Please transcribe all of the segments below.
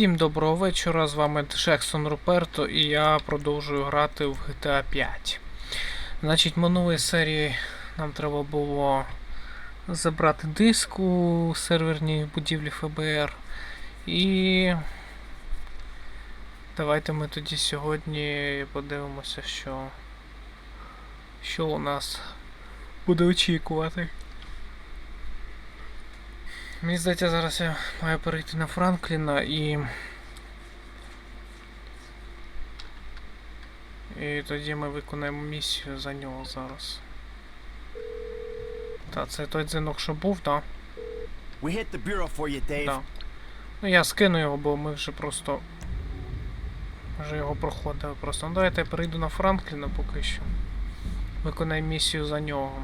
Всім доброго вечора, з вами Джексон Руперто і я продовжую грати в GTA 5. Значить, минулої серії нам треба було забрати диск у серверній будівлі ФБР. І давайте ми тоді сьогодні подивимося, що, що у нас буде очікувати. Мені здається, зараз я маю перейти на Франкліна і. І тоді ми виконаємо місію за нього зараз. Та, це той дзвінок, що був, так? Да. Ну я скину його, бо ми вже просто. Вже його проходили просто. Ну давайте я перейду на Франкліна поки що. Виконаю місію за нього.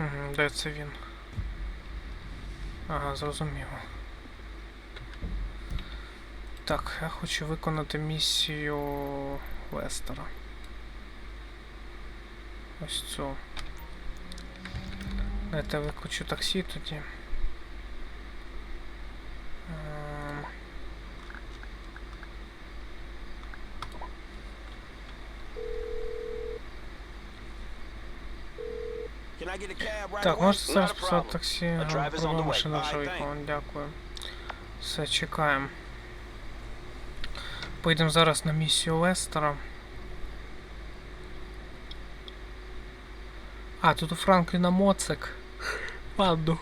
Угу, де це він? Ага, зрозуміло. Так, я хочу виконати місію Лестера. Ось цю. Дайте я виключу таксі тоді. Так, away? можете зараз Not a писати problem. таксі. A Ага, driver's on the Проблема way. машина вже Alright, виїхала, дякую. Все, чекаємо. Поїдемо зараз на місію Лестера. А, тут у Франкліна моцик. Ладно.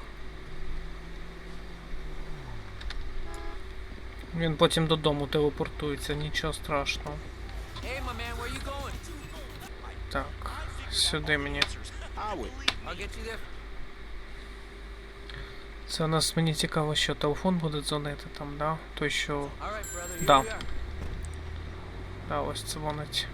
Він потім додому телепортується, нічого страшного. Hey, my man, where you going? Так, сюди мені. Це у нас мені цікаво, що телефон буде дзвонити там, да? Той, що. Right, Да. Да, ось дзвонить.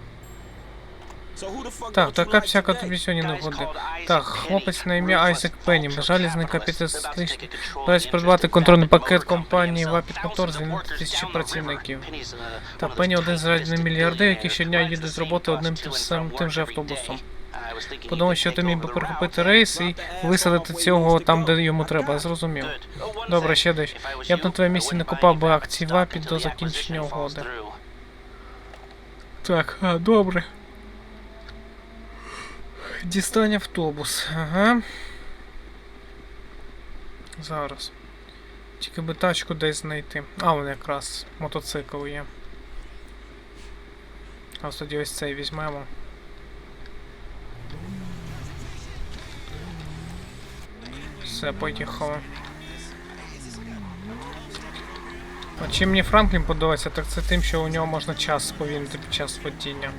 Так, така всяка тобі сьогодні не буде. Так, хлопець на ім'я Айзек Пенні, ultra безжалісний capitalist, капіталіст, about to take control of Збирається the придбати контрольний пакет компанії Вапіт. Мотор, звільнити тисячі працівників. Uh, Та Пенні один з titanic мільярдерів, який щодня їде з роботи одним тим самим тим же автобусом. Подумав, що ти міг би перехопити рейс і висадити цього там, де йому треба, зрозумів. Добре, ще десь. Я б на твоєму місці не купав би акцій stock до закінчення угоди. Так, а, добре. Дістань автобус. Ага. Зараз. Тільки би тачку десь знайти. А, вон якраз мотоцикл є. А тоді ось цей візьмемо. Все, поїхали. А чим мені Франклін подобається, так це тим, що у нього можна час сповільнити під час водіння.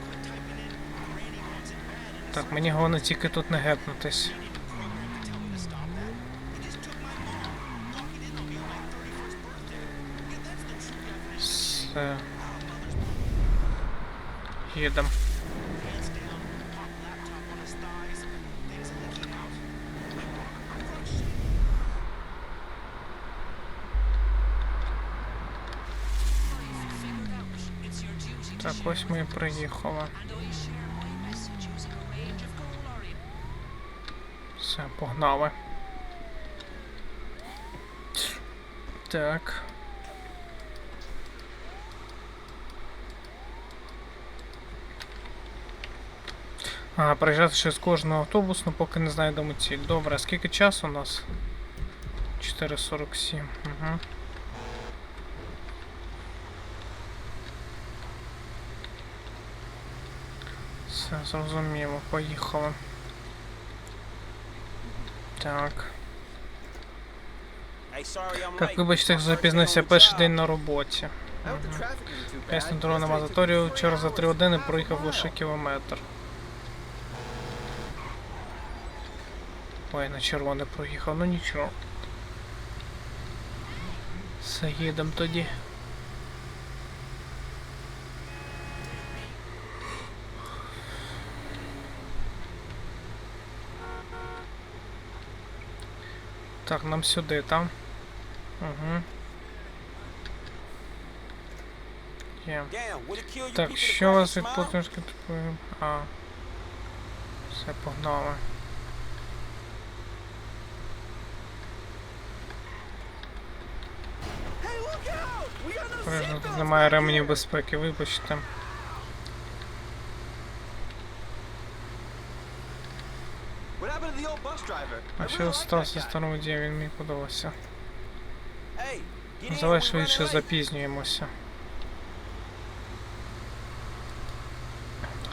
Так, мені головне тільки тут не гепнутись. Все. Їдем. Так, ось ми приїхали. Все, погнали. Так. Ага, проїжджати ще з кожного автобусу, ну, поки не знайдемо ціль. Добре, скільки часу у нас? 4.47. Угу. Все, зрозуміло, поїхали. Так. Так, вибачте, запізнився перший день на роботі. Ясно, дорога на Мазаторію вчора за 3 four години проїхав лише кілометр. Ой, на червоне проїхав, ну нічого. Все, їдемо тоді. Так, нам сюди, там. Угу. Є. Так, що у вас від платежки типу. А. Все погнали. Обережно, тут немає ременів безпеки, вибачте. А сталося з guy. старим він мені подобався. Get Давай швидше запізнюємося.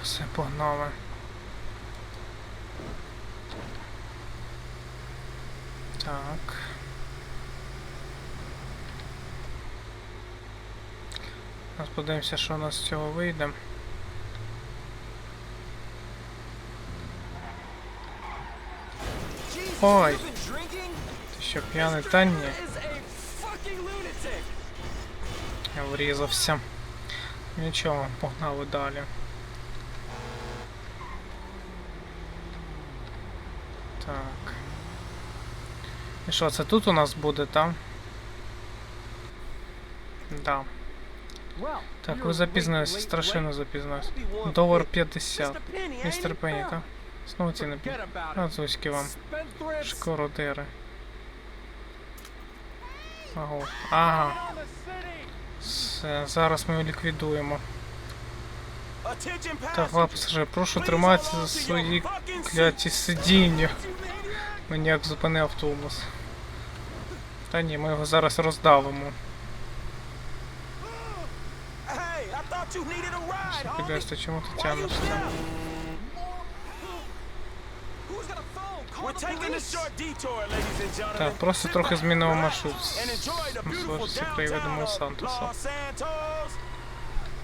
Все, погнали. Так. Зараз подивимося, що у нас з цього вийде. Ой. Ти що, п'яний? Та. Я врізався. Нічого, погнали далі. Так. І що, це тут у нас буде, там? Да. Так, ви запізнилися, страшенно запізнилися. Долар 50. Містер Пенні, так? Знову ціни пі... Французькі вам. Шкородери. Ага. Ага. Все, зараз ми його ліквідуємо. Так, ва, пасажир, прошу триматися за свої кляті сидіння. Маніяк зупинив автобус. Та ні, ми його зараз роздавимо. Підесте, чому ти тягнешся? Так, просто Sit трохи back, змінимо relax, маршрут and enjoy the на beautiful сложці downtown приїдемо у of Сантоса. Los Santos.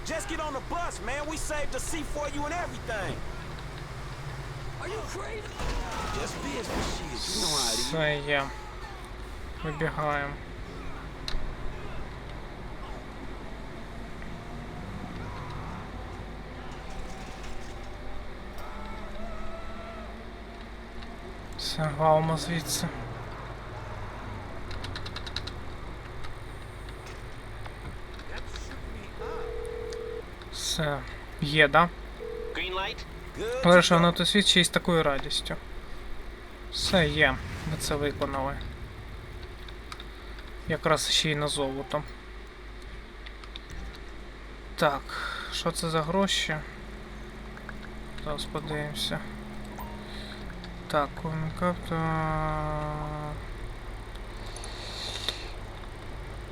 Just get on the bus, man. We saved a seat for you and everything. Are you crazy? Just business shit. You know how it is. Все є. Вибігаємо. Все, валимо звідси. Все. Є, да? Лише на той світ ще й з такою радістю. Все є, ми це виконали. Якраз ще й на золото. Так, що це за гроші? Зараз подивимося. Так, комунікапта.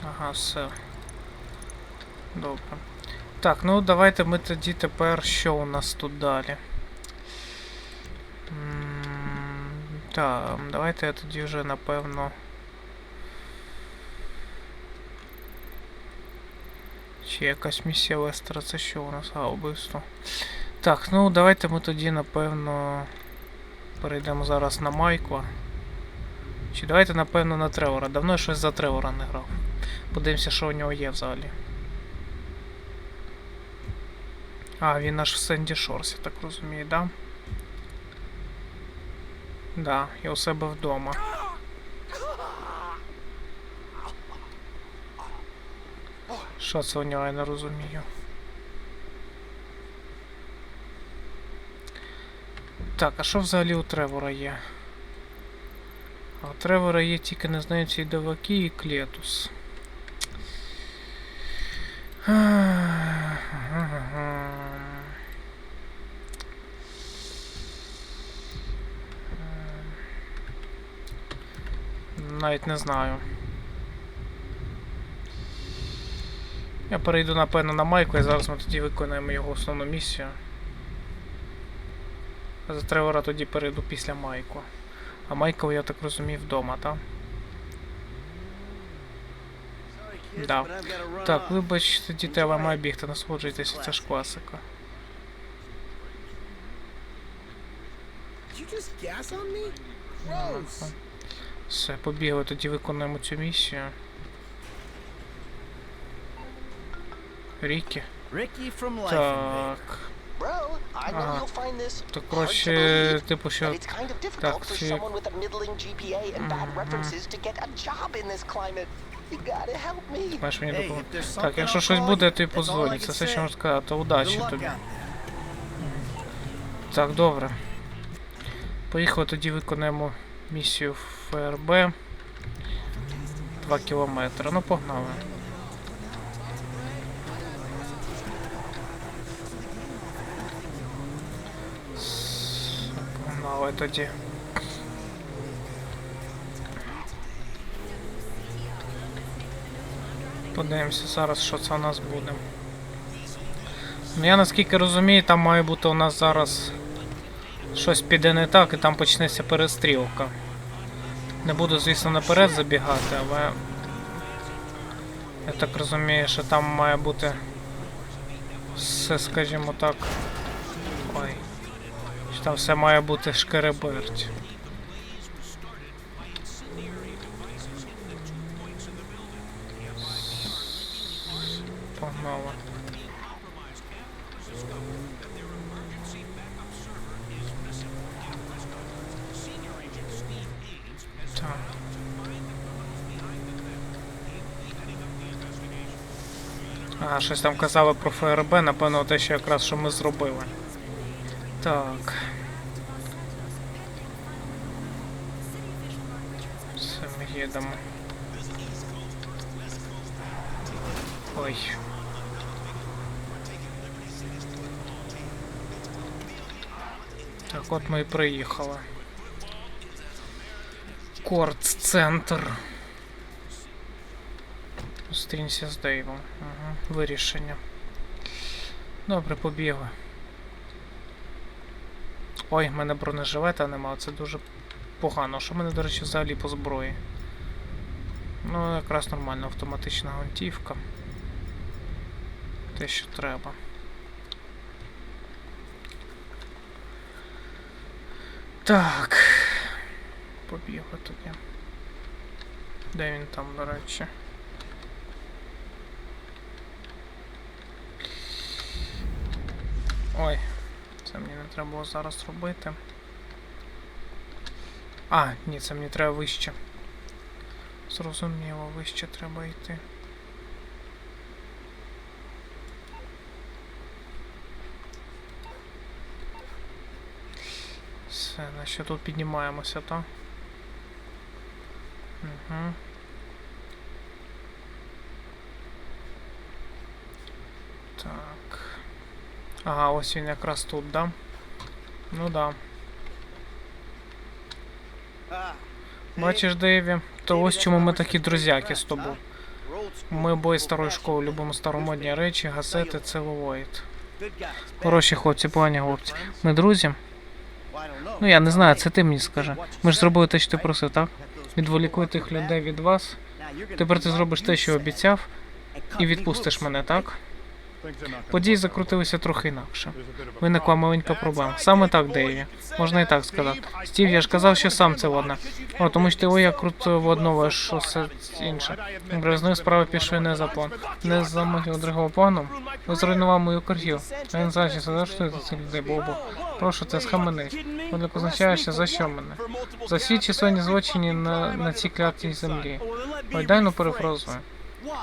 Ага, все. Добре. Так, ну давайте ми тоді тепер що у нас тут далі? Так, давайте я тоді вже напевно. Чи якась місія Лестера, це що у нас? А, убивство. Так, ну давайте ми тоді напевно перейдемо зараз на Майкла. Чи давайте напевно на Тревора. Давно я щось за Тревора не грав. Подивимося, що у нього є взагалі. А, він аж в Сенді Шорс, я так розумію, да? Да, я у себе вдома. Що це у нього, я не розумію. Так, а що взагалі у Тревора є? А у Тревора є тільки не знаю ці даваки і Клетус. Навіть не знаю. Я перейду напевно на Майку і зараз ми тоді виконаємо його основну місію. За Тревора тоді перейду після Майку. А Майкл, я так розумію, вдома, так? Да. Так, вибачте, діти, але має бігти, насолоджуйтеся, це ж класика. Все, побігли, тоді виконуємо цю місію. Рікі. Так. Ага. То коротше, типу, що. it's kind of difficult Так, for чи- someone with a middling GPA and bad references to get a job in this climate. You gotta help me. Маєш мені допомогти. Так, something якщо щось буде, позвоню. can Це все, що можу сказати. Удачі тобі. Так, добре. Поїхали тоді виконаємо місію ФРБ. 2 кілометри. Ну, погнали. Погнали тоді. Подивимося зараз, що це у нас буде. Ну я наскільки розумію, там має бути у нас зараз щось піде не так і там почнеться перестрілка. Не буду, звісно, наперед забігати, але я так розумію, що там має бути все, скажімо так. Що там все має бути шкереберть. Погнали. Так. А, щось там казали про ФРБ, напевно, те, що якраз що ми зробили. Так. Все, їдемо. Ой. Так от ми і приїхали. Корт-центр. Зустрінься з Дейвом. Угу. Вирішення. Добре, побігли. Ой, в мене бронежилета нема, це дуже погано. Що в мене, до речі, взагалі по зброї? Ну, якраз нормальна автоматична гвинтівка. Те, що треба. Так. Побігли тоді. Де він там, до речі? Ой, це мені не треба було зараз робити. А, ні, це мені треба вище. Зрозуміло, вище треба йти. Все, значить тут піднімаємося, так? Угу. Так. Ага, ось він якраз тут, да? Ну да. Бачиш, Дейві, то ось чому ми такі друзяки з тобою. Ми бої старої школи, любимо старомодні речі, газети, целулоїд. Хороші хлопці, погані хлопці. Ми друзі? Ну я не знаю, це ти мені скажи. Ми ж зробили те, що ти просив, так? Відволікуй тих людей від вас. Тепер ти зробиш те, що обіцяв, і відпустиш мене, так? Події закрутилися трохи інакше. Виникла маленька проблема. Саме так, Дейві. Можна і так сказати. Стів, я ж казав, що сам це ладно. О, тому що ти я круто в одного, а що все інше. Добре, справи пішли не за план. Не за моїм другого планом. Ви зруйнував мою. А він значить, за що за цих людей, Бобо? Прошу, це схамени. Вони позначаєшся, за що мене? За всі численні злочини на, на цій клятій землі. Ой, дай ну перефразую.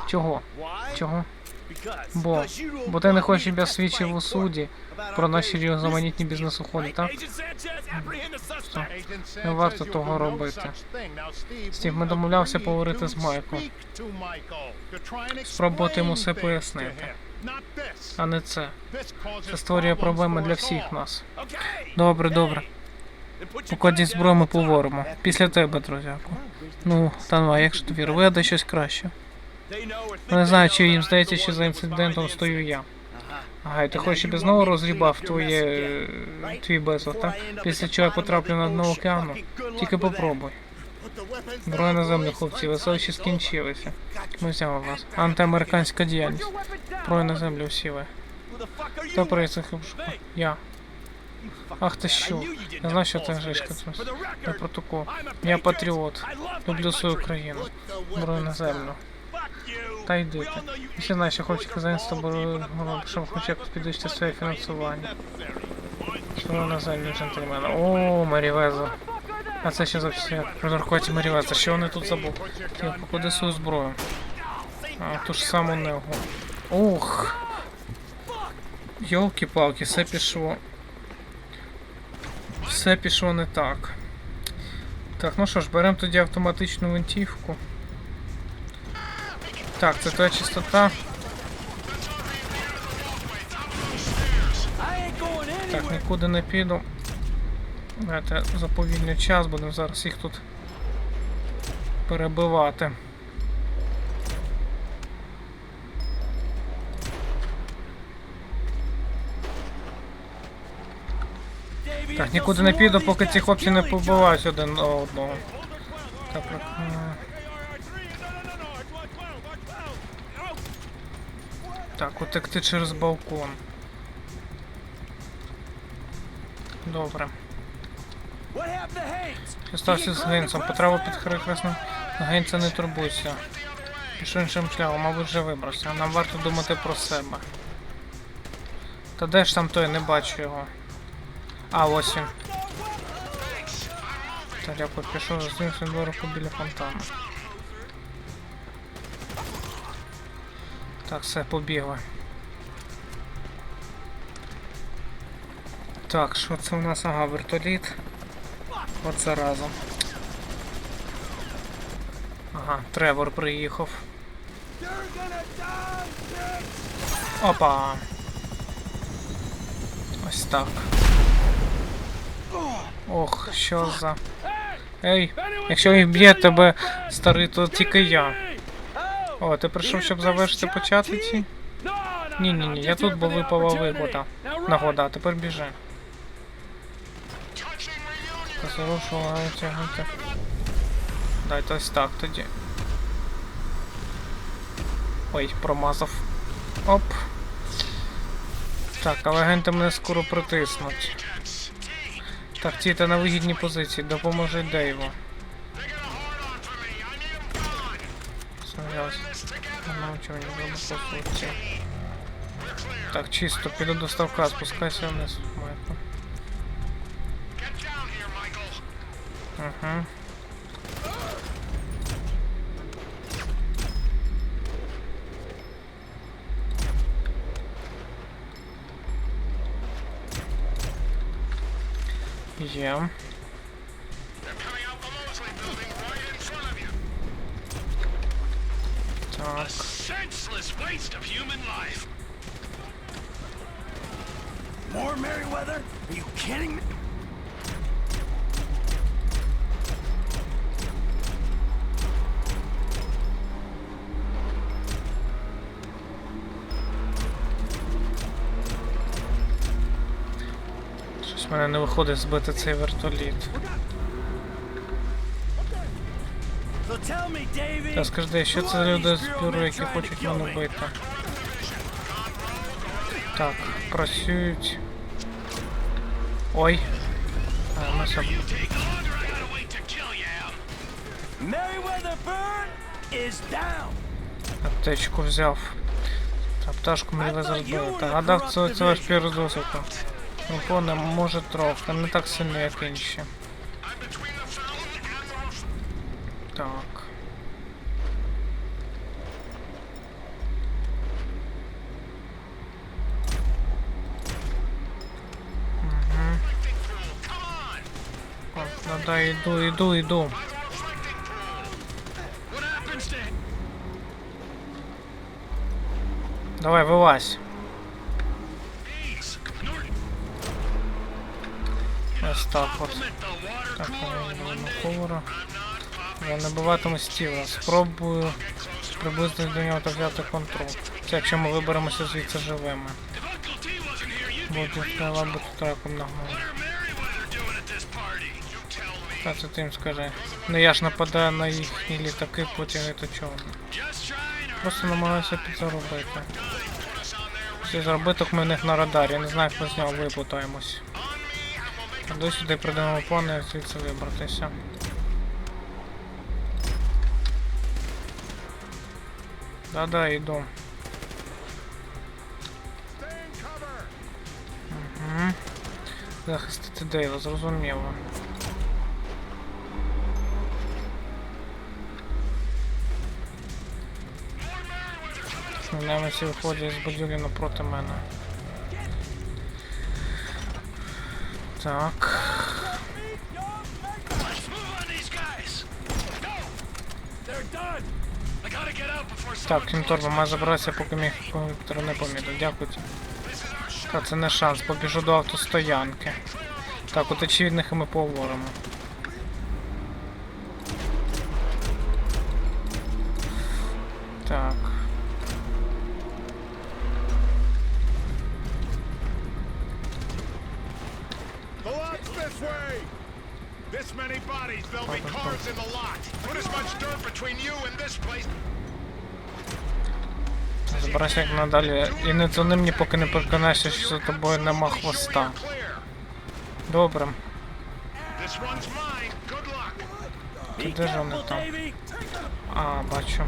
Чого? Чого? Бо, бо ти не хочеш, я свідчив у суді про наші різноманітні бізнес-уходи, так? Не варто того робити. Стів, ми домовлявся поговорити з Майком. Спробувати йому все пояснити. А не це. Це створює проблеми для всіх нас. Добре, добре. Покладіть зброю, ми поговоримо. Після тебе, друзяку. Ну, та ну, а якщо тобі вигадай щось краще. Не знаю, чи їм здається, що за інцидентом стою я. Ага, і ти хочеш, щоб знову розрібав твоє твій безлад, так? Після чого я потраплю на дно океану. Тільки попробуй. Зброя на землю, хлопці, веселищі скінчилися. Ми взяли вас. Антиамериканська діяльність. Зброя на землю всі ви. Хто приїхав? Я. Ах ти що? Я знаю, що ти гришка. Я протокол. Я патріот. Люблю свою країну. Зброю на землю. Та йди. І ще знаєш, я хочу казати з тобою, щоб хоч якось підвищити своє фінансування. Зброю на землю, джентльмена. О, Марівеза. А це що за все? Розрахуйте Марівеза. Що вони тут забув? Я поклади свою зброю. А, ту ж саму негу. Ух. Йолки-палки, все пішло. Все пішло не так. Так, ну що ж, беремо тоді автоматичну винтівку. Так, це твоя чистота. Так, нікуди не піду. Давайте заповільню час, будемо зараз їх тут перебивати. Так, нікуди не піду, поки ці хлопці не побивають один одного. Так. Так, утекти через балкон. Добре. What happened to Haynes? Що стався з Гейнсом? Потреба під хресним Гейнса не турбуйся. Пішов іншим шляхом, мабуть, вже вибрався. Нам варто думати про себе. Та де ж там той, не бачу його. А, ось він. Та дякую, пішов з ним дворку біля фонтану. Так, все, побігли. Так, що це у нас? Ага, вертоліт. От зараза. Ага, Тревор приїхав. Опа. Ось так. Ох, що за. Ей, якщо їх б'є тебе старий, то тільки я. О, ти прийшов, щоб завершити почати ці? Ні, ні, ні, я тут, бо випала вигода. Нагода, а тепер біжи. Позорушувала тягнути. Дайте ось так тоді. Ой, промазав. Оп. Так, але агенти мене скоро притиснуть. Так, ті, ти на вигідній позиції, допоможи Дейву. Сміялась. Ну, чого не зробив по суті. Так, чисто, піду до ставка, спускайся вниз, Майкл. Угу. Є. Так. senseless waste of human life. More Merryweather? Are you kidding me? Щось в мене не виходить збити цей вертоліт. Та скажи, де, що це за люди з бюро, які хочуть мене бити? Так, працюють. Ой. А, ми сам. Merryweather Burn is down. Аптечку взяв. Та пташку мені зробили. Та гадав, це, це ваш передосвідку. Ну, поне, може трохи, не так сильно, як інші. Так. Да, іду, іду, іду. Давай, вилазь. Ось так от. Так, повара. Я набиватиму стіла. Спробую приблизно до нього та взяти контроль. Це якщо ми виберемося звідси живими. Буде треба бути траком нагнути. Це ти їм скажи. Ну я ж нападаю на їхні літаки, потім і то чого. Просто намагаюся підзаробити. Ці заробиток ми в них на радарі, не знаю, як ми з нього випутаємось. До сюди придемо плани звідси вибратися. Да-да, йду. Угу. Захистити Дейла, зрозуміло. Наймиці виходять з будівлі напроти мене. Так. Так, someone Кінторба має забратися, поки мій комп'ютер не помітив. Дякую. Та це не шанс, побіжу до автостоянки. Так, от очевидних і ми поговоримо. Надалі. І не дзвони мені, поки не переконайся, що за тобою нема хвоста. Добре. Де ж вони там? А, бачу.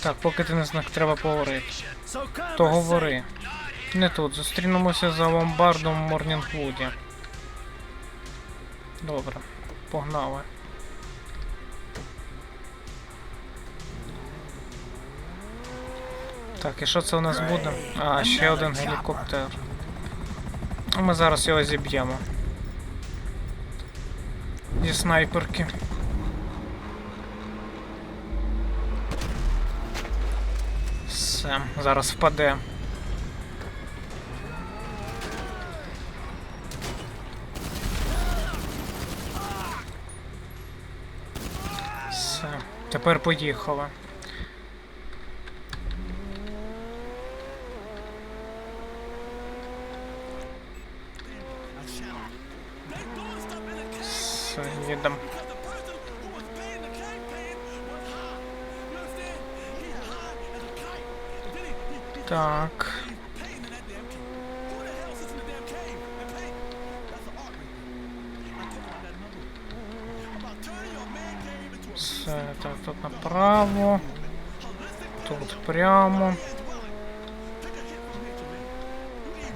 Так, поки ти не знак, треба поговорити. То говори. Не тут. Зустрінемося за ломбардом в Морнінгвуді. Добре. Погнали. Так, і що це у нас буде? А, ще один гелікоптер. Ми зараз його зіб'ємо. Зі снайперки. Все, зараз впаде. Тепер поїхали. Все. Так. Так, тут направо. Тут прямо.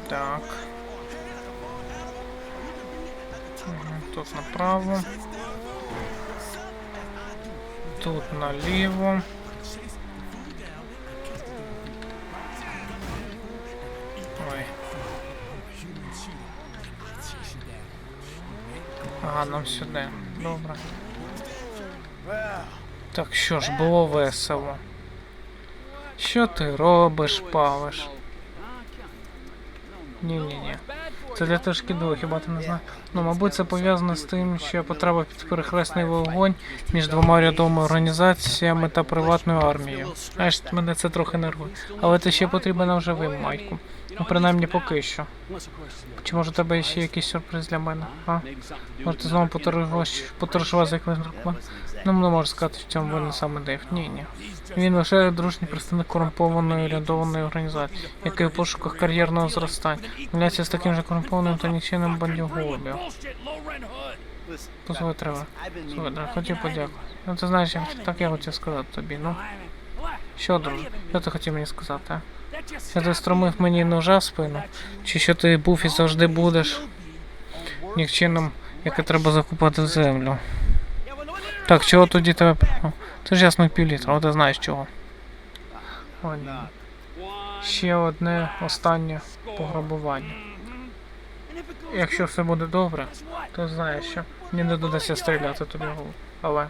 Так. Тут направо. Тут наліво. Ой. Ага, нам сюди. Добре. Так що ж, було весело. Що ти робиш, палиш? Ні-ні-ні. Це для шкідливо, хіба ти не знаєш? Ну, мабуть, це пов'язано з тим, що я потрапив під перехресний вогонь між двома рядовими організаціями та приватною армією. Знаєш, мене це трохи нервує. Але ти ще потрібен нам живим, Майку. Ну, принаймні поки що. Чи може у тебе ще якийсь сюрприз для мене? А? Може ти знову поторгував за якимось? Ну, можу сказати, в цьому винен саме Дейв. Ні, ні. Він лише дружній представник корумпованої рядованої організації, який в пошуках кар'єрного зростання. Являється з таким же корумпованим та нічийним бандюгобів. Послухай, треба. Слухай, да, хотів подякувати. Ну ти знаєш, я так я хотів сказати тобі, ну. Що, друже, що ти хотів мені сказати, а? Що ти стромив мені ножа в спину? Чи що ти був і завжди будеш нікчинним, яке треба закупати в землю? Так, чого тоді тебе? Це ж ясно півлітра, а ти знаєш чого. О. Ще одне останнє пограбування. Якщо все буде добре, то знаєш що. Мені не додасться стріляти тобі голову. Але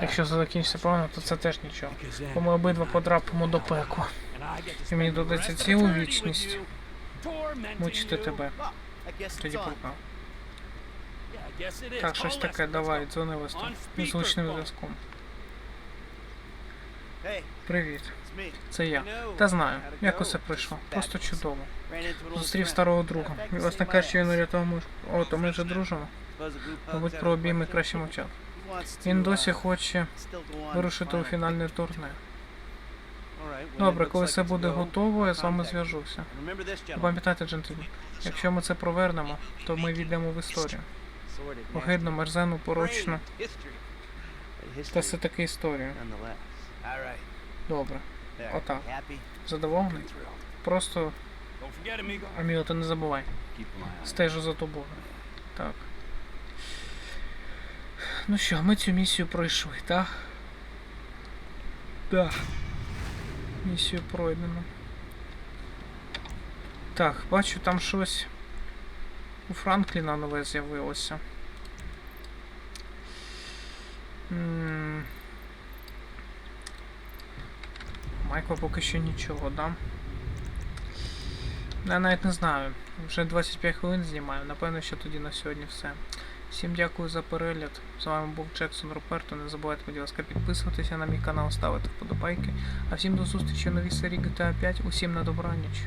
якщо все закінчиться погано, то це теж нічого. Бо ми обидва потрапимо до пекла. І мені додаться цілу вічність мучити тебе. Тоді пропав. Так, щось таке, давай, дзвони листом. З звучним зв'язком. Привіт, це я. Та знаю, як усе пройшло. Просто чудово. Зустрів старого друга. І власне кажучи, він урятував мою. О, то ми вже дружимо. Мабуть, про обійми краще мовчати. Він досі хоче вирушити у фінальне турне. Добре, коли все буде готово, я з вами зв'яжуся. Пам'ятайте, джентльмен, якщо ми це провернемо, то ми війдемо в історію. Огидно, мерзену, порочну. Та все таки історію. Добре. Отак. Задоволений? Просто, Аміго, ти не забувай. Стежу за тобою. Так. Ну що, ми цю місію пройшли, так? Так. Місію пройдено. Так, бачу, там щось у Франкліна нове з'явилося. Майкла поки що нічого, да? Я навіть не знаю. Вже 25 хвилин знімаю. Напевно, що тоді на сьогодні все. Всім дякую за перегляд. З вами був Джексон Руперто. Не забувайте, будь ласка, підписуватися на мій канал, ставити вподобайки. А всім до зустрічі у новій серії GTA 5. Усім на добраніч.